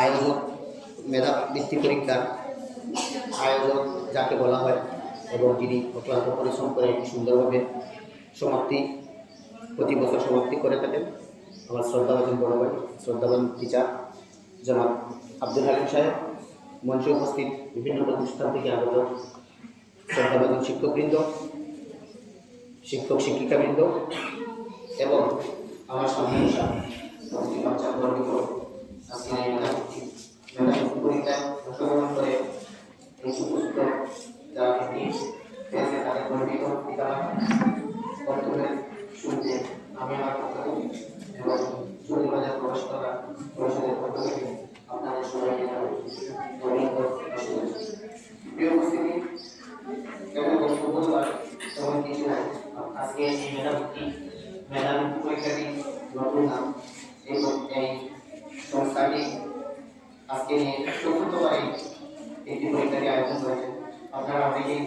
আয়োজক মেধা বৃত্তি পরীক্ষার আয়োজক যাকে বলা হয় এবং যিনি অক্লান্ত পরিশ্রম করে সুন্দরভাবে সমাপ্তি, প্রতি বছর সমাপ্তি করে থাকেন, আমার শ্রদ্ধাভাজন বড় ভাই শ্রদ্ধাবান টিচার জনাব আব্দুল হালিম সাহেব, মঞ্চে উপস্থিত বিভিন্ন প্রতিষ্ঠান থেকে আগত শ্রদ্ধাভাজন শিক্ষকবৃন্দ শিক্ষক শিক্ষিকাবৃন্দ এবং আমার সামনে বসা উপস্থিত বাচ্চা গর্বিত আজকের এই মেধাবৃত্তি মেধাবৃত্তি পরীক্ষায় অংশগ্রহণ করে এই সুপুষ্ট যারা খ্যাতি পেয়েছে তাদের গর্বিত পিতা আমি আমার পক্ষ থেকে এবং কেমন বক্তব্য দেওয়ার তেমন কিছু আজকে এই মেধাবৃত্তি মেধাবৃত্তি পরীক্ষাটি নতুন নাম এই এই সংস্থাটি আজকে চতুর্থবারে একটি পরীক্ষাটি আয়োজন করেছে। আপনারা অনেকেই